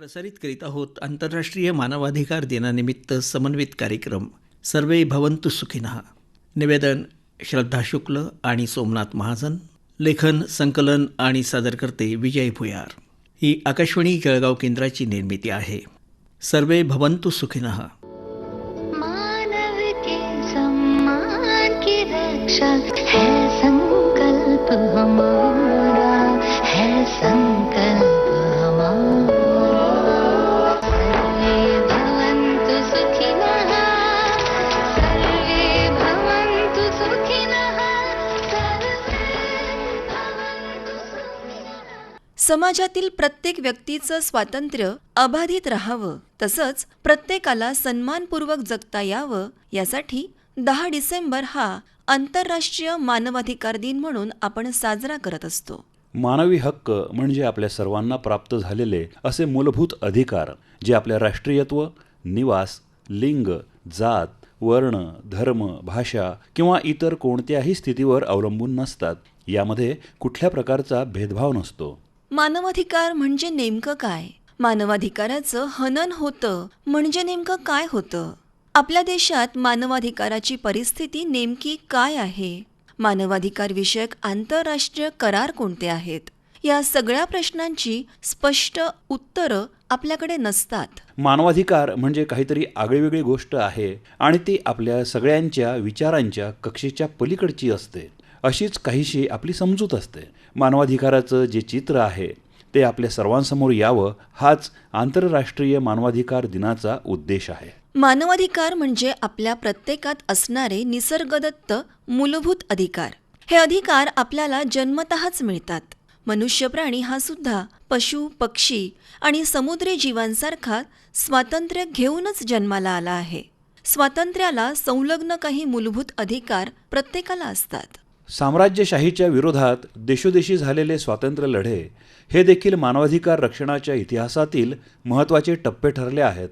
प्रसारित करीत आहोत आंतरराष्ट्रीय मानवाधिकार दिनानिमित्त समन्वित कार्यक्रम. सर्वे भवंतु सुखिनः. निवेदन श्रद्धा शुक्ल आणि सोमनाथ महाजन. लेखन संकलन आणि सादरकर्ते विजय भुयार. ही आकाशवाणी जळगाव केंद्राची निर्मिती आहे. सर्वे भवंतु सुखिनः. मानव के सम्मान की रक्षा है. समाजातील प्रत्येक व्यक्तीचं स्वातंत्र्य अबाधित राहावं तसंच प्रत्येकाला सन्मानपूर्वक जगता यावं यासाठी दहा डिसेंबर हा आंतरराष्ट्रीय मानवाधिकार दिन म्हणून आपण साजरा करत असतो. मानवी हक्क म्हणजे आपल्या सर्वांना प्राप्त झालेले असे मूलभूत अधिकार जे आपल्या राष्ट्रीयत्व निवास लिंग जात वर्ण धर्म भाषा किंवा इतर कोणत्याही स्थितीवर अवलंबून नसतात. यामध्ये कुठल्या प्रकारचा भेदभाव नसतो. मानवाधिकार म्हणजे नेमकं काय? मानवाधिकाराचं हनन होतं म्हणजे नेमकं काय होतं? आपल्या देशात मानवाधिकाराची परिस्थिती नेमकी काय आहे? मानवाधिकार विषयक आंतरराष्ट्रीय करार कोणते आहेत? या सगळ्या प्रश्नांची स्पष्ट उत्तरं आपल्याकडे नसतात. मानवाधिकार म्हणजे काहीतरी आगळीवेगळी गोष्ट आहे आणि ती आपल्या सगळ्यांच्या विचारांच्या कक्षेच्या पलीकडची असते. अशीच काहीशी आपली समजूत असते. मानवाधिकाराचं जे चित्र आहे ते आपल्या सर्वांसमोर यावं हाच आंतरराष्ट्रीय मानवाधिकार दिनाचा उद्देश आहे. मानवाधिकार म्हणजे आपल्या प्रत्येकात असणारे निसर्गदत्त मूलभूत अधिकार. हे अधिकार आपल्याला जन्मतःच मिळतात. मनुष्य प्राणी हा सुद्धा पशु पक्षी आणि समुद्री जीवांसारखा स्वातंत्र्य घेऊनच जन्माला आला आहे. स्वातंत्र्याला संलग्न काही मूलभूत अधिकार प्रत्येकाला असतात. साम्राज्यशाहीच्या विरोधात देशोदेशी झालेले स्वातंत्र्य लढे हे देखील मानवाधिकार रक्षणाच्या इतिहासातील महत्त्वाचे टप्पे ठरले आहेत.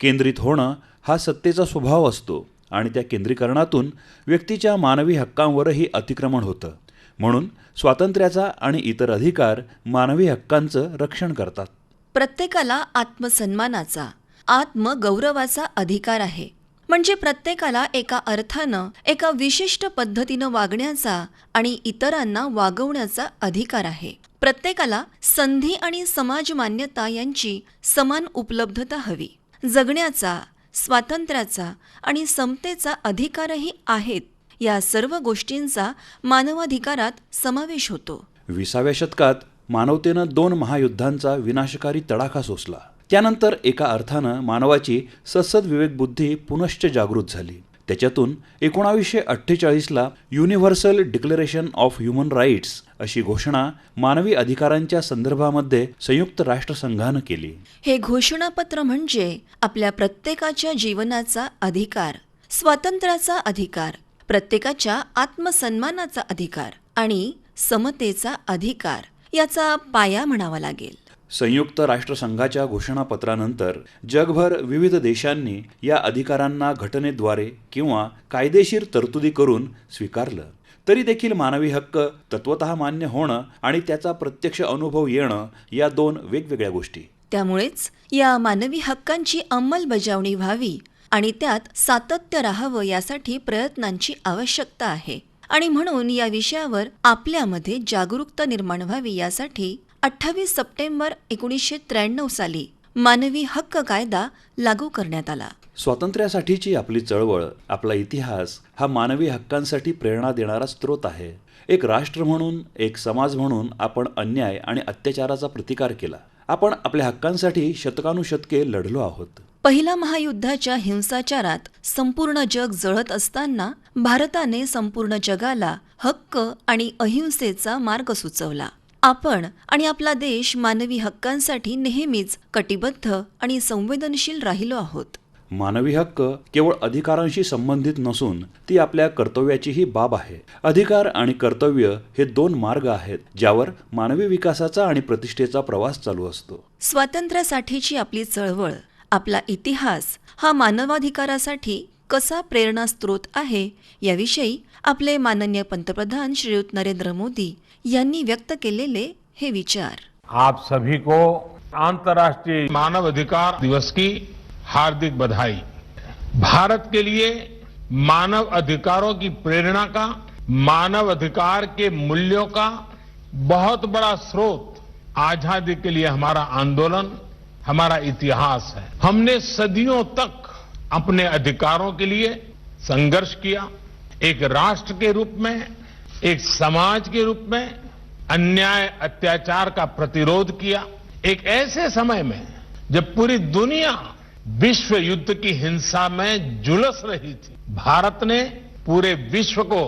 केंद्रित होणं हा सत्तेचा स्वभाव असतो आणि त्या केंद्रीकरणातून व्यक्तीच्या मानवी हक्कांवरही अतिक्रमण होतं. म्हणून स्वातंत्र्याचा आणि इतर अधिकार मानवी हक्कांचं रक्षण करतात. प्रत्येकाला आत्मसन्मानाचा आत्मगौरवाचा अधिकार आहे. म्हणजे प्रत्येकाला एका अर्थानं एका विशिष्ट पद्धतीनं वागण्याचा आणि इतरांना वागवण्याचा अधिकार आहे. प्रत्येकाला संधी आणि समाज मान्यता यांची समान उपलब्धता हवी. जगण्याचा स्वातंत्र्याचा आणि समतेचा अधिकारही आहेत या सर्व गोष्टींचा मानवाधिकारात समावेश होतो. विसाव्या शतकात मानवतेनं दोन महायुद्धांचा विनाशकारी तडाखा सोसला. त्यानंतर एका अर्थानं मानवाची ससद विवेकबुद्धी पुनश्च जागृत झाली. त्याच्यातून एकोणावीसशे अठ्ठेचाळीसला universal declaration of human rights अशी घोषणा मानवी अधिकारांच्या संदर्भामध्ये संयुक्त राष्ट्रसंघानं केली. हे घोषणापत्र म्हणजे आपल्या प्रत्येकाच्या जीवनाचा अधिकार स्वातंत्र्याचा अधिकार प्रत्येकाच्या आत्मसन्मानाचा अधिकार आणि समतेचा अधिकार याचा पाया म्हणावा लागेल. संयुक्त राष्ट्रसंघाच्या घोषणापत्रानंतर जगभर विविध देशांनी या अधिकारांना घटनेद्वारे किंवा कायदेशीर तरतुदी करून स्वीकारलं. तरी देखील मानवी हक्क तत्वत मान्य होणं आणि त्याचा प्रत्यक्ष अनुभव येणं या दोन वेगवेगळ्या गोष्टी. त्यामुळेच या मानवी हक्कांची अंमलबजावणी व्हावी आणि त्यात सातत्य राहावं यासाठी प्रयत्नांची आवश्यकता आहे. आणि म्हणून या विषयावर आपल्यामध्ये जागरूकता निर्माण व्हावी यासाठी अठ्ठावीस सप्टेंबर एकोणीसशे त्र्याण्णव साली मानवी हक्क कायदा लागू करण्यात आला. स्वातंत्र्यासाठीची आपली चळवळ आपला इतिहास हा मानवी हक्कांसाठी प्रेरणा देणारा स्रोत आहे. एक राष्ट्र म्हणून एक समाज म्हणून आपण अन्याय आणि अत्याचाराचा प्रतिकार केला. आपण आपल्या हक्कांसाठी शतकानुशतके लढलो आहोत. पहिल्या महायुद्धाच्या हिंसाचारात संपूर्ण जग जळत असताना भारताने संपूर्ण जगाला हक्क आणि अहिंसेचा मार्ग सुचवला. आपण आणि आपला देश मानवी हक्कांसाठी नेहमीच कटिबद्ध आणि संवेदनशील राहिलो आहोत. मानवी हक्क केवळ अधिकारांशी संबंधित नसून ती आपल्या कर्तव्याचीही बाब आहे. अधिकार आणि कर्तव्य हे दोन मार्ग आहेत ज्यावर मानवी विकासाचा आणि प्रतिष्ठेचा प्रवास चालू असतो. स्वातंत्र्यासाठीची आपली चळवळ आपला इतिहास हा मानवाधिकारासाठी कसा प्रेरणा स्रोत आहे याविषयी आपले माननीय पंतप्रधान श्रीयुत नरेंद्र मोदी यांनी व्यक्त केलेले हे विचार। आप सभी को अंतर्राष्ट्रीय मानव अधिकार दिवस की हार्दिक बधाई। भारत के लिए मानव अधिकारों की प्रेरणा का, मानव अधिकार के मूल्यों का बहुत बड़ा स्रोत आज़ादी के लिए हमारा आंदोलन, हमारा इतिहास है। हमने सदियों तक अपने अधिकारों के लिए संघर्ष किया, एक राष्ट्र के रूप में एक समाज के रूप में अन्याय अत्याचार का प्रतिरोध किया। एक ऐसे समय में जब पूरी दुनिया विश्व युद्ध की हिंसा में जुलस रही थी भारत ने पूरे विश्व को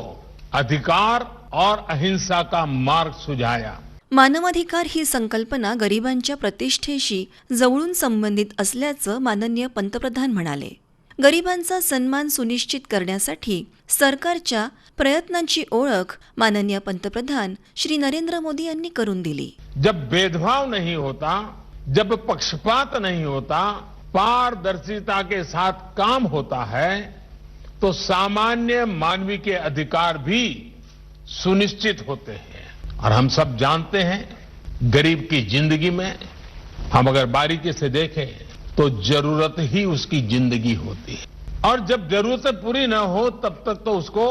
अधिकार और अहिंसा का मार्ग सुझाया। मानवाधिकार ही संकल्पना गरिबांच्या प्रतिष्ठेशी जवळून संबंधित असल्याचं माननीय पंतप्रधान म्हणाले. गरिबांचा सन्मान सुनिश्चित करण्यासाठी सरकारच्या प्रयत्नांची ओळख माननीय पंतप्रधान श्री नरेंद्र मोदी यांनी करून दिली. जब भेदभाव नहीं होता, जब पक्षपात नहीं होता, पारदर्शिता के साथ काम होता है तो सामान्य मानवी के अधिकार भी सुनिश्चित होते हैं। और हम सब जानते हैं, गरीब की ज़िंदगी में हम अगर बारीकी से देखें तो ज़रूरत ही उसकी ज़िंदगी होती है। और जब जरूरतें पूरी न हो, तब तक तो उसको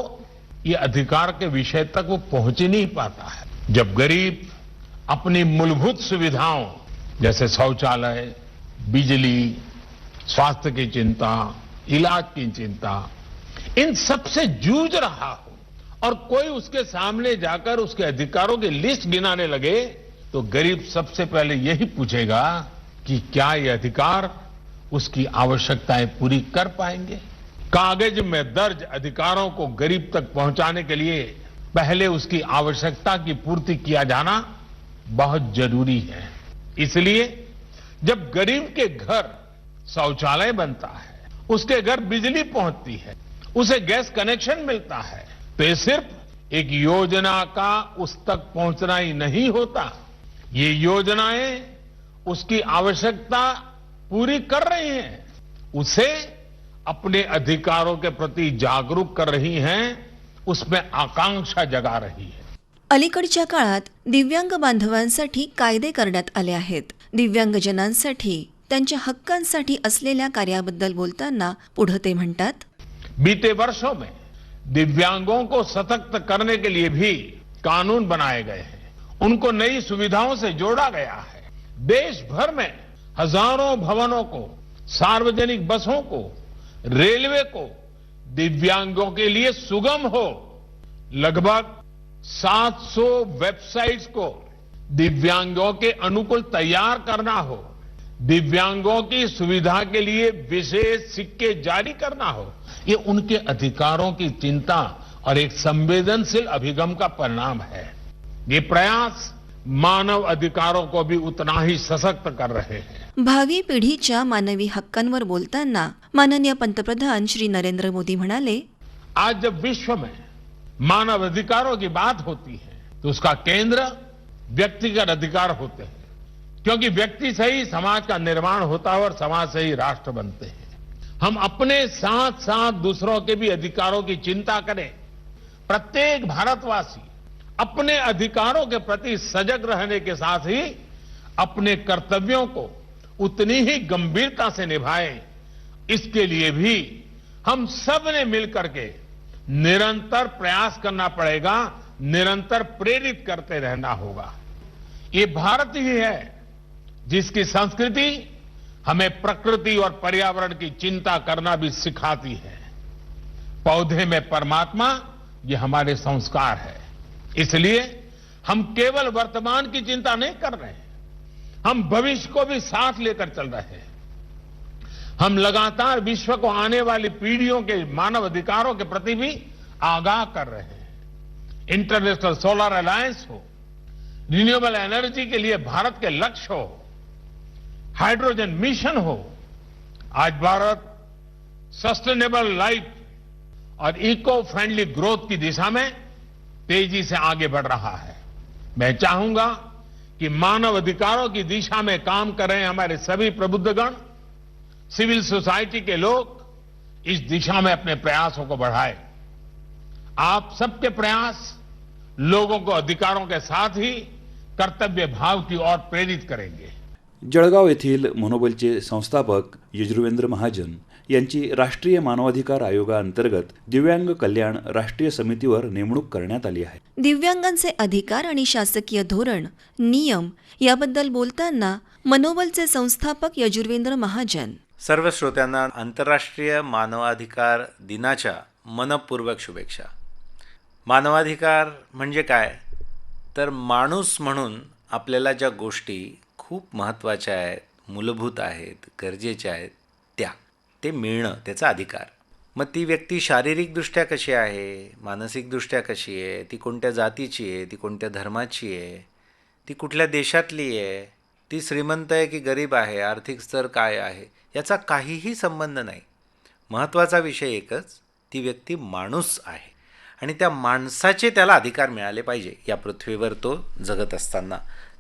ये अधिकार के विषय तक वो पहुँच ही नहीं पाता है। जब गरीब अपनी मूलभूत सुविधाओं, जैसे शौचालय, बिजली, स्वास्थ्य की चिंता, इलाज की चिंता, इन सबसे जूझ रहा हो और कोई उसके सामने जाकर उसके अधिकारों की लिस्ट गिनाने लगे तो गरीब सबसे पहले यही पूछेगा कि क्या ये अधिकार उसकी आवश्यकताएँ पूरी कर पाएँगे? कागज़ में दर्ज अधिकारों को गरीब तक पहुँचाने के लिए पहले उसकी आवश्यकता की पूर्ति किया जाना बहुत ज़रूरी है। इसलिए जब गरीब के घर शौचालय बनता है, उसके घर बिजली पहुँचती है, उसे गैस कनेक्शन मिलता है तो ये सिर्फ़ एक योजना का उस तक पहुँचना ही नहीं होता। ये योजनाएँ उसकी आवश्यकता पूरी कर रही हैं। उसे अपने अधिकारों के प्रति जागरूक कर रही हैं उसमें आकांक्षा जगा रही है। अलीकडच्या काळात दिव्यांग बांधवांसाठी कायदे करण्यात आले आहेत. दिव्यांगजनांसाठी त्यांच्या हक्कांसाठी असलेल्या कार्याबद्दल बोलताना पुढं ते म्हणतात बीते वर्षों में दिव्यांगों को सशक्त करने के लिए भी कानून बनाए गए हैं। उनको नई सुविधाओं से जोड़ा गया है। देश भर में हज़ारों भवनों को, सार्वजनिक बसों को, रेलवे को, दिव्यांगों के लिए सुगम हो, लगभग 700 वेबसाइट्स को दिव्यांगों के अनुकूल तैयार करना हो, दिव्यांगों की सुविधा के लिए विशेष सिक्के जारी करना हो, ये उनके अधिकारों की चिंता और एक संवेदनशील अभिगम का परिणाम है। ये प्रयास मानव अधिकारों को भी उतना ही सशक्त कर रहे हैं। भावी पिढीच्या मानवी हक्कांवर बोलताना माननीय पंतप्रधान श्री नरेंद्र मोदी म्हणाले आज जब विश्व में मानव अधिकारों की बात होती है तो उसका केंद्र व्यक्तिगत अधिकार होते हैं। क्योंकि व्यक्ति से ही समाज का निर्माण होता है और समाज से ही राष्ट्र बनते हैं। हम अपने साथ साथ दूसरों के भी अधिकारों की चिंता करें। प्रत्येक भारतवासी अपने अधिकारों के प्रति सजग रहने के साथ ही अपने कर्तव्यों को उतनी ही गंभीरता से निभाए। इसके लिए भी हम सबने मिलकर के निरंतर प्रयास करना पड़ेगा, निरंतर प्रेरित करते रहना होगा। ये भारत ही है जिसकी संस्कृति हमें प्रकृति और पर्यावरण की चिंता करना भी सिखाती है। पौधे में परमात्मा, ये हमारे संस्कार है। इसलिए हम केवल वर्तमान की चिंता नहीं कर रहे हैं। हम भविष्य को भी साथ लेकर चल रहे हैं। हम लगातार विश्व को आने वाली पीढ़ियों के मानव अधिकारों के प्रति भी आगाह कर रहे हैं। इंटरनेशनल सोलर अलायंस हो रिन्यूएबल एनर्जी के लिए भारत के लक्ष्य हो हाइड्रोजन मिशन हो, आज भारत सस्टेनेबल लाइफ और इको फ्रेंडली ग्रोथ की दिशा में तेज़ी से आगे बढ़ रहा है। मैं चाहूँगा कि मानव अधिकारों की दिशा में काम कर रहे हमारे सभी प्रबुद्धगण, सिविल सोसाइटी के लोग इस दिशा में अपने प्रयासों को बढ़ाएँ। आप सबके प्रयास लोगों को अधिकारों के साथ ही कर्तव्य भाव की ओर प्रेरित करेंगे। जळगाव येथील मनोबलचे संस्थापक यजुर्वेंद्र महाजन यांची राष्ट्रीय मानवाधिकार आयोगाअंतर्गत दिव्यांग कल्याण राष्ट्रीय समितीवर नेमणूक करण्यात आली आहे. दिव्यांगांचे अधिकार आणि शासकीय धोरण नियम याबद्दल बोलताना मनोबलचे संस्थापक यजुर्वेंद्र महाजन. सर्व श्रोत्यांना आंतरराष्ट्रीय मानवाधिकार दिनाच्या मनपूर्वक शुभेच्छा. मानवाधिकार म्हणजे काय? तर माणूस म्हणून आपल्याला ज्या गोष्टी खूप महत्त्वाच्या आहेत मूलभूत आहेत गरजेच्या आहेत ते मिळणं त्याचा अधिकार. मग ती व्यक्ती शारीरिकदृष्ट्या कशी आहे? मानसिकदृष्ट्या कशी आहे? ती कोणत्या जातीची आहे? ती कोणत्या धर्माची आहे? ती कुठल्या देशातली आहे? ती श्रीमंत आहे की गरीब आहे? आर्थिक स्तर काय आहे? याचा काहीही संबंध नाही. महत्त्वाचा विषय एकच ती व्यक्ती माणूस आहे. आणि त्या माणसाचे त्याला अधिकार मिळाले पाहिजे या पृथ्वीवर तो जगत असताना.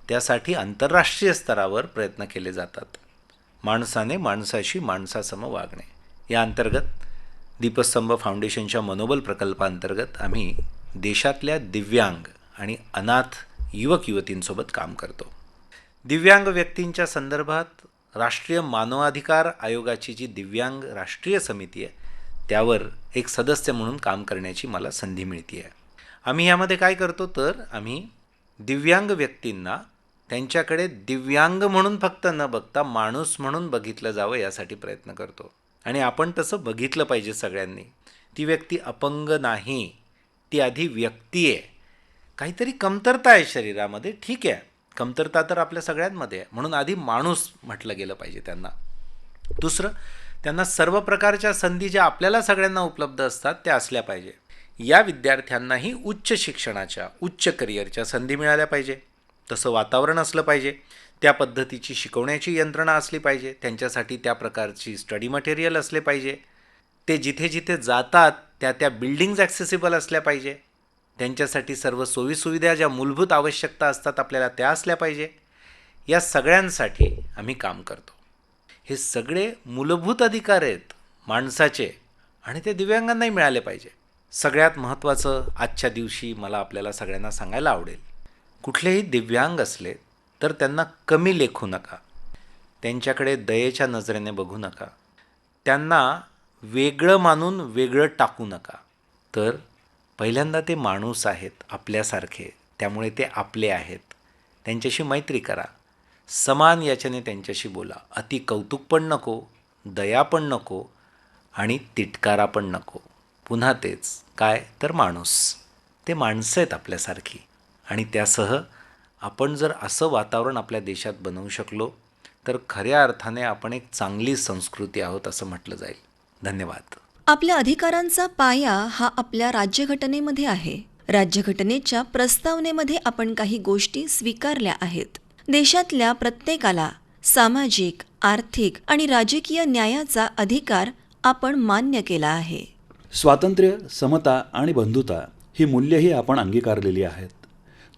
त्यासाठी आंतरराष्ट्रीय स्तरावर प्रयत्न केले जातात. माणसाने माणसाशी माणसासम वागणे. या अंतर्गत दीपस्तंभ फाउंडेशनच्या मनोबल प्रकल्पांतर्गत आम्ही देशातल्या दिव्यांग आणि अनाथ युवक युवतींसोबत काम करतो. दिव्यांग व्यक्तींच्या संदर्भात राष्ट्रीय मानवाधिकार आयोगाची जी दिव्यांग राष्ट्रीय समिती आहे त्यावर एक सदस्य म्हणून काम करण्याची मला संधी मिळते आहे आम्ही यामध्ये काय करतो तर आम्ही दिव्यांग व्यक्तींना त्यांच्याकडे दिव्यांग म्हणून फक्त न बघता माणूस म्हणून बघितलं जावं यासाठी प्रयत्न करतो. आणि आपण तसं बघितलं पाहिजे सगळ्यांनी. ती व्यक्ती अपंग नाही. ती आधी व्यक्ती आहे. काहीतरी कमतरता आहे शरीरामध्ये. ठीक आहे. कमतरता तर आपल्या सगळ्यांमध्ये आहे. म्हणून आधी माणूस म्हटलं गेलं पाहिजे त्यांना. दुसरं त्यांना सर्व प्रकारच्या संधी ज्या आपल्याला सगळ्यांना उपलब्ध असतात त्या असल्या पाहिजे. या विद्यार्थ्यांनाही उच्च शिक्षणाच्या उच्च करिअरच्या संधी मिळाल्या पाहिजे. तसं वातावरण असलं पाहिजे. त्या पद्धतीची शिकवण्याची यंत्रणा असली पाहिजे. त्यांच्यासाठी त्या प्रकारची स्टडी मटेरियल असले पाहिजे. ते जिथे जिथे जातात त्या त्या बिल्डिंग्ज ॲक्सेसिबल असल्या पाहिजे. त्यांच्यासाठी सर्व सोयीसुविधा ज्या मूलभूत आवश्यकता असतात आपल्याला त्या असल्या पाहिजे. या सगळ्यांसाठी आम्ही काम करतो. हे सगळे मूलभूत अधिकार आहेत माणसाचे आणि ते दिव्यांगांनाही मिळाले पाहिजे. सगळ्यात महत्त्वाचं आजच्या दिवशी मला आपल्याला सगळ्यांना सांगायला आवडेल. कुठलेही दिव्यांग असले तर त्यांना कमी लेखू नका. त्यांच्याकडे दयेच्या नजरेने बघू नका. त्यांना वेगळं मानून वेगळं टाकू नका. तर पहिल्यांदा ते माणूस आहेत आपल्यासारखे त्यामुळे ते आपले आहेत. त्यांच्याशी मैत्री करा. समान याच्याने त्यांच्याशी बोला. अति कौतुक पण नको दया पण नको आणि तिटकारा पण नको. पुन्हा तेच काय? तर माणूस. ते माणसं आहेत आपल्यासारखी. आणि त्यासह आपण जर असं वातावरण आपल्या देशात बनवू शकलो तर खऱ्या अर्थाने आपण एक चांगली संस्कृती आहोत असं म्हटलं जाईल. धन्यवाद. आपल्या अधिकारांचा पाया हा आपल्या राज्यघटनेमध्ये आहे. राज्यघटनेच्या प्रस्तावनेमध्ये आपण काही गोष्टी स्वीकारल्या आहेत. देशातल्या प्रत्येकाला सामाजिक आर्थिक आणि राजकीय न्यायाचा अधिकार आपण मान्य केला आहे. स्वातंत्र्य समता आणि बंधुता ही मूल्यही आपण अंगीकारलेली आहेत.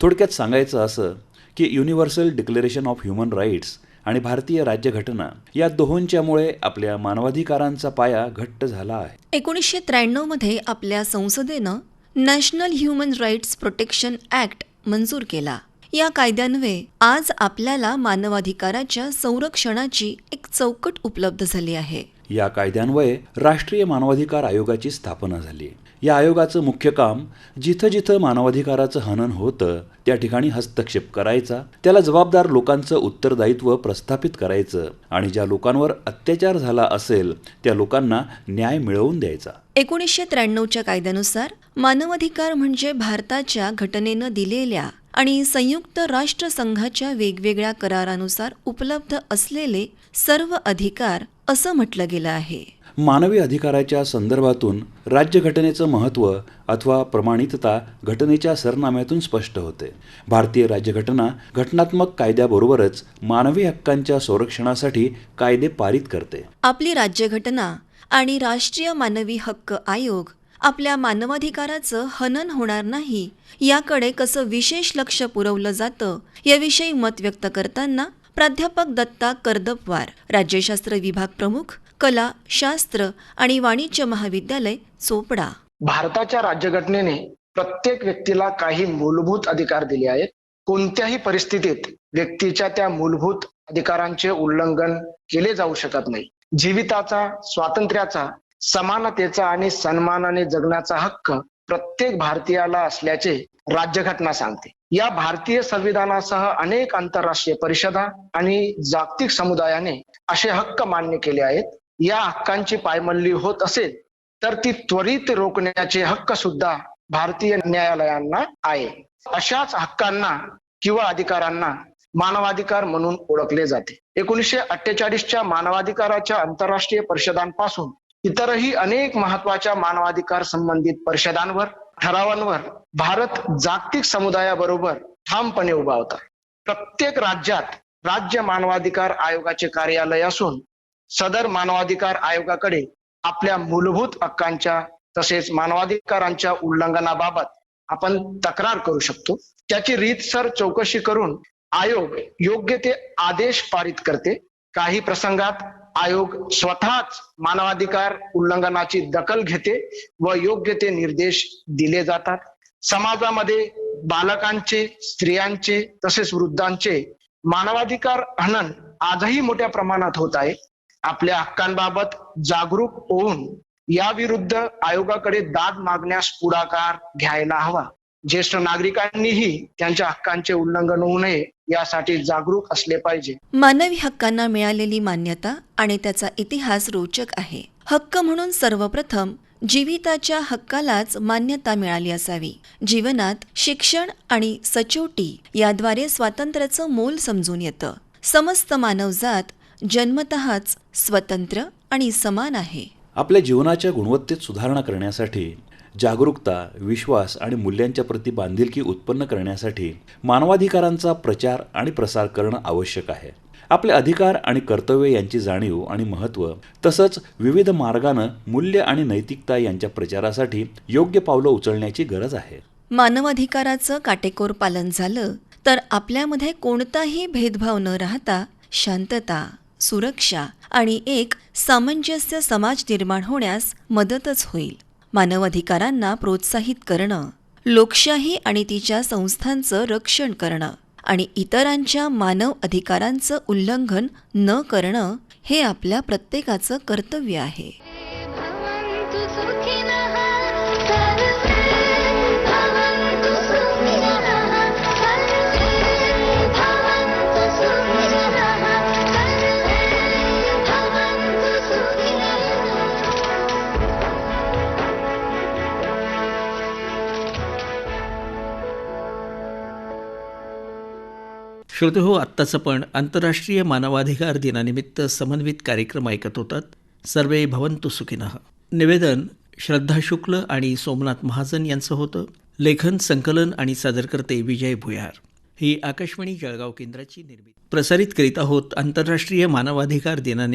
थोडक्यात सांगायचं असं की universal declaration of human rights आणि भारतीय राज्यघटना या दोहोंच्यामुळे आपल्या मानवाधिकारांचा पाया घट्ट झाला आहे. एकोणीसशे त्र्याण्णवमध्ये आपल्या संसदेनं national human rights protection act मंजूर केला. या कायद्यान्वये आज आपल्याला मानवाधिकाराच्या संरक्षणाची एक चौकट उपलब्ध झाली आहे. या कायद्यान्वये राष्ट्रीय मानवाधिकार आयोगाची स्थापना झाली या आयोगाचं मुख्य काम जिथं जिथं मानवाधिकाराचं हनन होतं त्या ठिकाणी हस्तक्षेप करायचा त्याला जबाबदार लोकांचं उत्तरदायित्व प्रस्थापित करायचं आणि ज्या लोकांवर अत्याचार झाला असेल त्या लोकांना न्याय मिळवून द्यायचा. एकोणीसशे त्र्याण्णवच्या कायद्यानुसार मानवाधिकार म्हणजे भारताच्या घटनेनं दिलेल्या आणि संयुक्त राष्ट्रसंघाच्या वेगवेगळ्या करारानुसार उपलब्ध असलेले सर्व अधिकार असं म्हटलं गेलं आहे. मानवी अधिकाराच्या संदर्भातून राज्यघटनेचं महत्त्व अथवा प्रमाणितता घटनेच्या सरनाम्यातून स्पष्ट होते. भारतीय राज्यघटना घटनात्मक कायद्याबरोबरच मानवी हक्कांच्या संरक्षणासाठी कायदे पारित करते. आपली राज्यघटना आणि राष्ट्रीय मानवी हक्क आयोग आपल्या मानवाधिकाराचं हनन होणार नाही याकडे कसं विशेष लक्ष पुरवलं जातं याविषयी मत व्यक्त करताना प्राध्यापक दत्ता कर्दपवार राज्यशास्त्र विभाग प्रमुख कला शास्त्र आणि वाणिज्य महाविद्यालय चोपडा. भारताच्या राज्यघटनेने प्रत्येक व्यक्तीला काही मूलभूत अधिकार दिले आहेत. कोणत्याही परिस्थितीत व्यक्तीच्या त्या मूलभूत अधिकारांचे उल्लंघन केले जाऊ शकत नाही. जीविताचा स्वातंत्र्याचा समानतेचा आणि सन्मानाने जगण्याचा हक्क प्रत्येक भारतीयाला असल्याचे राज्यघटना सांगते. या भारतीय संविधानासह अनेक आंतरराष्ट्रीय परिषदा आणि जागतिक समुदायाने असे हक्क मान्य केले आहेत. या हक्कांची पायमल्ली होत असेल तर ती त्वरित रोखण्याचे हक्क सुद्धा भारतीय न्यायालयांना आहे. अशाच हक्कांना किंवा अधिकारांना मानवाधिकार म्हणून ओळखले जाते. एकोणीसशे अठ्ठेचाळीसच्या मानवाधिकाराच्या आंतरराष्ट्रीय परिषदांपासून इतरही अनेक महत्त्वाच्या मानवाधिकार संबंधित परिषदांवर ठरावांवर भारत जागतिक समुदायाबरोबर ठामपणे उभा होता. प्रत्येक राज्यात राज्य मानवाधिकार आयोगाचे कार्यालय असून सदर मानवाधिकार आयोगाकडे आपल्या मूलभूत हक्कांच्या तसेच मानवाधिकारांच्या उल्लंघनाबाबत आपण तक्रार करू शकतो. त्याची रीतसर चौकशी करून आयोग योग्य ते आदेश पारित करते. काही प्रसंगात आयोग स्वतःच मानवाधिकार उल्लंघनाची दखल घेते व योग्य ते निर्देश दिले जातात. समाजामध्ये बालकांचे स्त्रियांचे तसेच वृद्धांचे मानवाधिकार हनन आजही मोठ्या प्रमाणात होत आहे. आपल्या हक्कांबाबत जागरूक होऊन याविरुद्ध आयोगाकडे दाद मागण्यास पुढाकार घ्यायला हवा. ज्येष्ठ नागरिकांनीही त्यांच्या हक्कांचे उल्लंघन होऊ नये यासाठी जागरूक असले पाहिजे. मानवी हक्कांना मिळालेली मान्यता आणि त्याचा इतिहास रोचक आहे. हक्क म्हणून सर्वप्रथम जीविताच्या हक्कालाच मान्यता मिळाली असावी. जीवनात शिक्षण आणि सचोटी याद्वारे स्वातंत्र्याचं मोल समजून येतं. समस्त मानवजात जन्मतःच स्वतंत्र आणि समान आहे. आपल्या जीवनाच्या गुणवत्तेत सुधारणा करण्यासाठी जागरूकता विश्वास आणि मूल्यांच्या प्रति बांधिलकी उत्पन्न करण्यासाठी मानवाधिकारांचा प्रचार आणि प्रसार करणं आवश्यक आहे. आपले अधिकार आणि कर्तव्य यांची जाणीव आणि महत्त्व तसंच विविध मार्गानं मूल्य आणि नैतिकता यांच्या प्रचारासाठी योग्य पावलं उचलण्याची गरज आहे. मानवाधिकाराचं काटेकोर पालन झालं तर आपल्यामध्ये कोणताही भेदभाव न राहता शांतता सुरक्षा आणि एक सामंजस्य समाज निर्माण होण्यास मदतच होईल. मानवाधिकारांना प्रोत्साहित करणं लोकशाही आणि तिच्या संस्थांचं रक्षण करणं आणि इतरांच्या मानव अधिकारांचं उल्लंघन न करणं हे आपल्या प्रत्येकाचं कर्तव्य आहे. श्रोते हो आत्ताचं पण आंतरराष्ट्रीय मानवाधिकार दिनानिमित्त समन्वित कार्यक्रम ऐकत होतात सर्वे भवंतु सुखिनः. निवेदन श्रद्धा शुक्ल आणि सोमनाथ महाजन यांचं होतं. लेखन संकलन आणि सादरकर्ते विजय भुयार. ही आकाशवाणी जळगाव केंद्राची निर्मिती. प्रसारित करीत आहोत आंतरराष्ट्रीय मानवाधिकार दिनानिमित्त